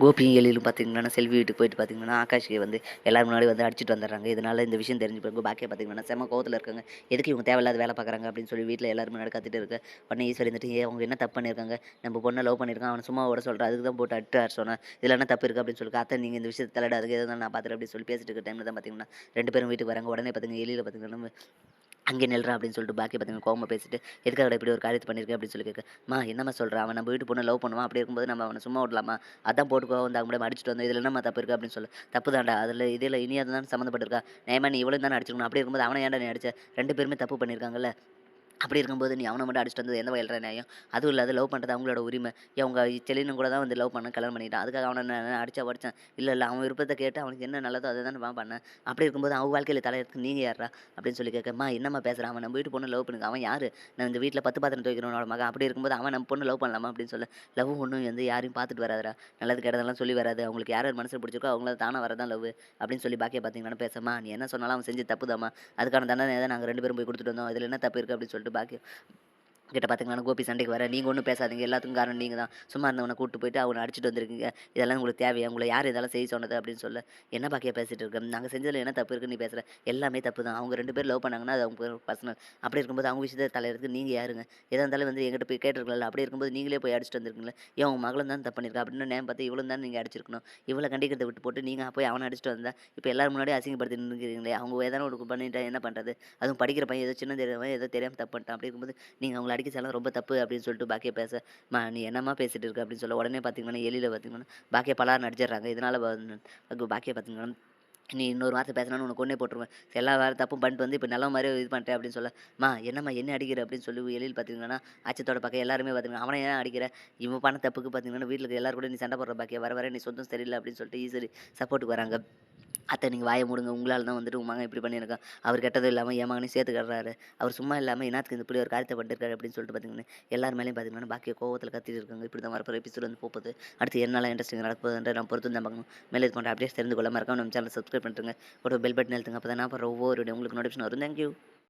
கோபியும் எழிலும் பார்த்தீங்கன்னா செல்வி வீட்டுக்கு போயிட்டு பார்த்தீங்கன்னா ஆகாஷ்க்கு வந்து எல்லாரும் முன்னாடி வந்து அடிச்சுட்டு வந்துடுறாங்க. இதனால் இந்த விஷயம் தெரிஞ்சு போயிருங்க பாக்கியை பார்த்தீங்கன்னா செம கோவத்தில் இருக்காங்க. எதுக்கு இவங்க தேவையில்லாத வேலை பார்க்குறாங்க அப்படின்னு சொல்லி வீட்டில் எல்லாரும் முன்னாடி கத்திட்டு இருக்கு. உடனே ஈஸ்வரி வந்துட்டு ஏன் அவங்க என்ன தப்பு பண்ணியிருக்காங்க? நம்ம பொண்ணை லவ் பண்ணியிருக்கான் அவனை சும்மா விட சொல்கிறேன் அதுக்கு தான் போட்டு அட்டு சொன்னேன் இதில் என்ன தப்பு இருக்குது அப்படின்னு சொல்லி அத்தை நீங்கள் இந்த விஷயத்தை தலையிடாதுக்கு எதுனா எதுவும் நான் பார்த்துட்டு அப்படின்னு சொல்லி பேசிட்டு இருக்க டைமில் தான் பார்த்தீங்கன்னா ரெண்டு பேரும் வீட்டுக்கு வராங்க. உடனே பார்த்திங்கன்னா எலியில் பார்த்திங்கன்னா அங்கே நில்றா அப்படின்னு சொல்லிட்டு பாக்கி பார்த்தீங்கன்னா கோவமாக பேசிட்டு எதுக்காக இப்படி ஒரு காரியத்தை பண்ணியிருக்கேன் அப்படின்னு சொல்லி கேட்க மா என்னம்மா சொல்கிறான் அவன் நம்ம வீட்டு பொண்ணு லவ் பண்ணுவான். அப்படி இருக்கும்போது நம்ம அவனை சும்மா விடலாமா? அதான் போட்டுக்கோ வந்து அவங்க அடிச்சுட்டு வந்தோம் இதில் என்னம்மா தப்பு இருக்குது அப்படின்னு சொல்லி. தப்பு தான்டா. அதில் இதில் இனியாக தான் சம்மந்தப்பட்டிருக்கா? நேமா நீ இவ்வளோ தானே அடிச்சிருக்கணும் அப்படி இருக்கும்போது அவனை ஏன்டா நீ அடிச்ச? ரெண்டு பேருமே தப்பு பண்ணியிருக்காங்கல்ல அப்படி இருக்கும்போது நீ அவனை மட்டும் அடிச்சுட்டு வந்தது எந்த வயல்ற நியாயம்? அதுவும் இல்லாத லவ் பண்ணுறது அவங்களோட உரிமை. அவங்க செலினும் கூட தான் வந்து லவ் பண்ண கல்யாணம் பண்ணிட்டான் அதுக்காக அவனை நான் அடிச்சா படித்தான் இல்லை இல்லை அவன் விருப்பத்தை கேட்டு அவனுக்கு என்ன நல்லதோ அதை தான் நான் பண்ணேன். அப்படி இருக்கும்போது அவன் வாழ்க்கையில் தலையெடுத்து நீங்கள் யாரா அப்படின்னு சொல்லி கேட்கம்மா என்னம்மா பேசுகிறான் அவன் நம்ம வீட்டு பொண்ணு லவ் பண்ணுங்க அவன் யார்? நான் இந்த வீட்டில் பத்து பாத்திரம் துவைக்கிறவனோட மகன். அப்படி இருக்கும்போது அவன் நம்ம பொண்ணு லவ் பண்ணலாமா? அப்படின்னு சொல்ல. லவ் ஒன்றும் வந்து யாரையும் பார்த்துட்டு வராதுடா. நல்லது கெட்டதெல்லாம் சொல்லி வராது. அவங்களுக்கு யார் யார் மனசில் பிடிச்சிருக்கோ அவங்கள தானே வரதான் லவ் அப்படின்னு சொல்லி பாக்கிய பார்த்தீங்கன்னா பேசமா நீ என்ன சொன்னாலும் அவன் செஞ்சு தப்புதாம்மா. அதுக்கான தண்டனை தான் நாங்கள் ரெண்டு பேரும் போய் கொடுத்துட்டு வந்தோம். இதில் என்ன தப்பு இருக்குது அப்படின்னு சொல்லிட்டு பாக்கி கிட்ட பார்த்துக்கலாம் கோபி சண்டைக்கு வர. நீங்கள் ஒன்றும் பேசாதீங்க. எல்லாத்துக்கும் காரணம் நீங்கள் தான். சும்மா இருந்தவனை கூட்டு போயிட்டு அவனை அடிச்சுட்டு வந்திருக்கீங்க. இதெல்லாம் உங்களுக்கு தேவையா? உங்களை யார் இதெல்லாம் செய்ய சொன்னது அப்படின்னு சொல்ல. என்ன பாக்கியா பேசிட்டு இருக்கேன் நாங்கள் செஞ்சதில் என்ன தப்பு இருக்குன்னு நீ பேசுகிற எல்லாமே தப்பு தான். அவங்க ரெண்டு பேர் லவ் பண்ணாங்கன்னா அது அவங்க பர்சனல் அப்படி இருக்கும்போது அவங்க விஷயத்தை தலையிறதுக்கு நீங்கள் யாருங்க? எதாக இருந்தாலும் வந்து எங்கிட்ட போய் கேட்டிருக்கல அப்படி இருக்கும்போது நீங்களே போய் அடிச்சுட்டு வந்திருக்கீங்களா ஏன் உங்கள் மகளும் தான் தப்பு பண்ணியிருக்கா? அப்படின்னு நேம் பார்த்து இவ்வளோ தான் நீங்கள் அடிச்சிருக்கணும். இவ்வளோ கண்டிக்கிறத விட்டு போட்டு நீங்கள் போய் அவனை அடிச்சுட்டு வந்தா இப்போ எல்லாரும் முன்னாடி அசிங்கப்படுத்தி நின்றுக்கிறீங்களே அவங்க ஏதாவது ஒரு பண்ணிட்டா என்ன பண்ணுறது அதுவும் படிக்கிற பையன் ஏதோ சின்ன தெரியாம ஏதோ தெரியாமல் தப்பு பண்ணிட்டான். அப்படி இருக்கும்போது நீங்கள் அவங்கள அடிக்க சேலம் ரொம்ப தப்பு அப்படின்னு சொல்லிட்டு பாக்கிய பேச மா நீ என்னம்மா பேசிட்டு இருக்க? அப்படின்னு சொல்ல உடனே பார்த்தீங்கன்னா எலியில் பார்த்தீங்கன்னா பாக்கிய பலார் நடிச்சிடுறாங்க. இதனால் வந்து பாக்கிய பார்த்தீங்கன்னா நீ இன்னொரு வார்த்தை பேசினாலும் உனக்கு ஒன்றே போட்டுருவேன். எல்லா வேறு தப்பும் பண்ணிட்டு வந்து இப்போ நல்ல மாதிரி இது பண்ணிட்டேன் அப்படின்னு சொல்ல மா என்னம்மா என்ன அடிக்கிற? அப்படின்னு சொல்லி எழில் பார்த்தீங்கன்னா அச்சத்தோட பக்கம் எல்லாருமே பார்த்தீங்கன்னா அவனை ஏன் அடிக்கிற? இவன் பண்ண தப்புக்கு பார்த்தீங்கன்னா வீட்டில் எல்லாரும் கூட நீ சண்டை போடுற பாக்கிய வர வர நீ சொந்தம் சரியில்லை அப்படின்னு சொல்லிட்டு ஈஸி சப்போர்ட்டுக்கு வராங்க. அத்தை நீங்கள் வாயை மூடுங்க. உங்களால் தான் வந்துட்டு உமாங்க மகன் இப்படி பண்ணியிருக்கான். அவர் கெட்டதும் இல்லாமல் என் மகனையும் சேர்த்து கட்டுறாரு அவர் சும்மா இல்லாமல் என்னத்துக்கு இந்த இப்படி ஒரு காரியத்தை பண்ணிருக்காரு அப்படின்னு சொல்லிட்டு பார்த்தீங்கன்னா எல்லார் மேலேயும் பார்த்தீங்கன்னா பாக்கிய கோவத்தில் கத்திட்டு இருக்காங்க. இப்படி தான் வரப்போகிற எபிசோட் வந்து போகுது. அடுத்து என்னால் இன்ட்ரெஸ்டிங் நடக்குதுன்ற நான் பொறுத்து தான் பார்க்கணும். மேலே இது பண்ணுற அப்டேட்ஸ் தெரிந்து கொள்ள மறக்காம நம்ம சேனல் சப்ஸ்கிரைப் பண்ணுறேங்க ஒரு பெல் பட்டன் எழுத்துங்க அப்போ தான் நான் பண்ணுற ஒவ்வொரு உங்களுக்கு நோட்டிஃபிகேஷன் வரும். தேங்க்யூ